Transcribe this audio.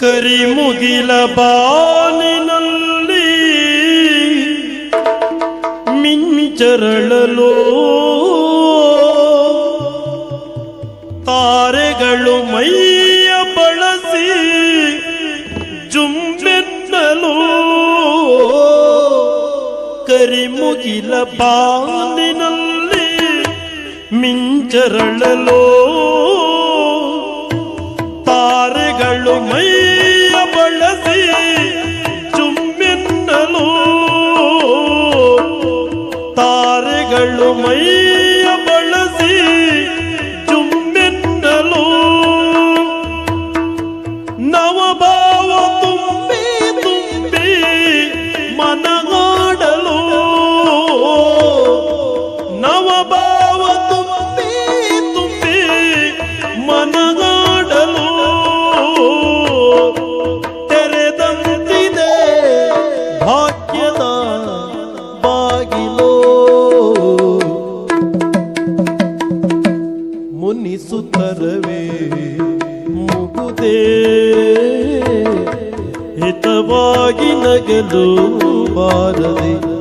ಕರಿಮುಗಿಲ ಬಾನಿನಲ್ಲಿ ಮಿಂಚರಳಲು ತಾರೆಗಳು ಮೈಯ ಬಳಸಿ ಜುಂಬೆನ್ನಲು ಕರಿಮುಗಿಲ ಬಾನಿನಲ್ಲಿ ಮಿಂಚರಳಲು ತಾರೆಗಳು ಮೈಯ ತಾರೆಗಳು ಮೈಯ ಬಳಸಿ ಚುಮ್ಮೆನ್ನಲು ನವಭಾವ ತುಂಬಿ ತುಂಬಿ ಮನಗಾಡಲು. ನವಭಾವ ತುಂಬಿ ತುಂಬಿ ಮನಗಾಡಲು. ತೆರೆದಂತಿದೆ ಭಾಗ್ಯದ ಬಾಗಿಲು. ಮುನಿಸುತ್ತರವೇ? ಮುಗುದೇ ಹಿತವಾಗಿ ನಗಲು ಬಾರದೆ